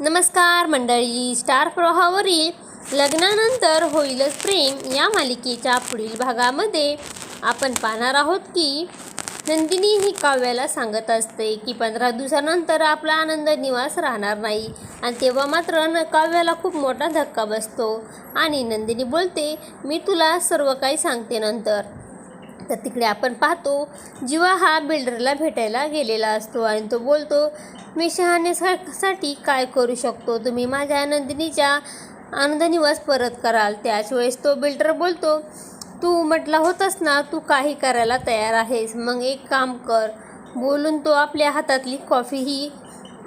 नमस्कार मंडळी स्टार प्रवाहावरील लग्नानंतर होईलच प्रेम या मालिकेच्या पुढील भागामध्ये आपण पाहणार आहोत की नंदिनी ही काव्याला सांगत असते की पंधरा दिवसानंतर आपला आनंद निवास राहणार नाही आणि तेव्हा मात्र न काव्याला खूप मोठा धक्का बसतो. आणि नंदिनी बोलते मी तुला सर्व काही सांगते नंतर. तर तिकडे आपण पाहतो जीवा हा बिल्डरला भेटायला गेलेला असतो आणि तो बोलतो मी शहाण्यासाठी काय करू शकतो? तुम्ही माझ्या आनंदिनीच्या आनंदनिवास परत कराल. त्याच वेळेस तो बिल्डर बोलतो तू म्हटला होतास ना तू काही करायला तयार आहेस. मग एक काम कर बोलून तो आपल्या हातातली कॉफी ही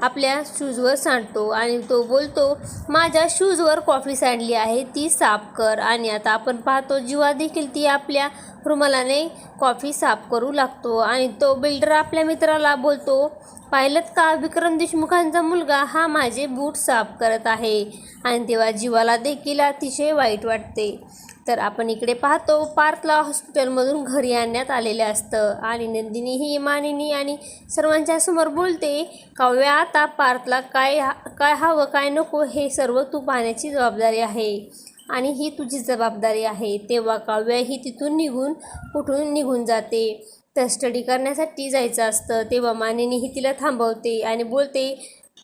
आपल्या शूजवर सांडतो आणि तो बोलतो माझ्या शूजवर कॉफी सांडली आहे ती साफ कर. आणि आता आपण पाहतो जीवा देखील ती आपल्या रुमालाने कॉफी साफ करू लागतो. आणि तो बिल्डर आपल्या मित्राला बोलतो पाहिलं का विक्रम देशमुखांचा मुलगा हा माझे बूट साफ करत आहे. आणि तेव्हा जीवाला देखील अतिशय वाईट वाटते. तर आपण इकडे पाहतो पार्थला हॉस्पिटलमधून घरी आणण्यात आलेले असतं. आणि नंदिनी ही मानिनी आणि सर्वांच्या समोर बोलते काव्या आता पार्थला काय हा- काय हवं काय नको हे सर्व तू पाहण्याची जबाबदारी आहे. आणि ही तुझी जबाबदारी आहे. तेव्हा काव्या ही तिथून निघून कुठून निघून जाते. तर स्टडी करण्यासाठी जायचं असतं. तेव्हा मानिनीही तिला थांबवते आणि बोलते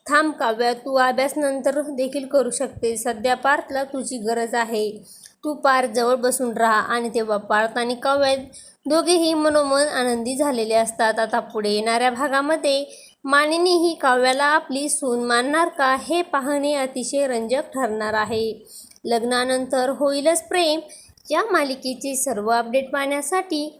थांब काव्या तू अभ्यास नंतर देखील करू शकते सध्या पार्थला तुझी गरज आहे. तू पार्थ जवळ बसून राहा. आणि तेव्हा पार्थ आणि काव्या दोघेही मनोमन आनंदी झालेले असतात. आता पुढे येणाऱ्या भागामध्ये मानिनी ही काव्याला आपली सून मानणार का हे पाहणे अतिशय रंजक ठरणार आहे. लग्नानंतर होईलच प्रेम. या मालिकेचे सर्व अपडेट पाहण्यासाठी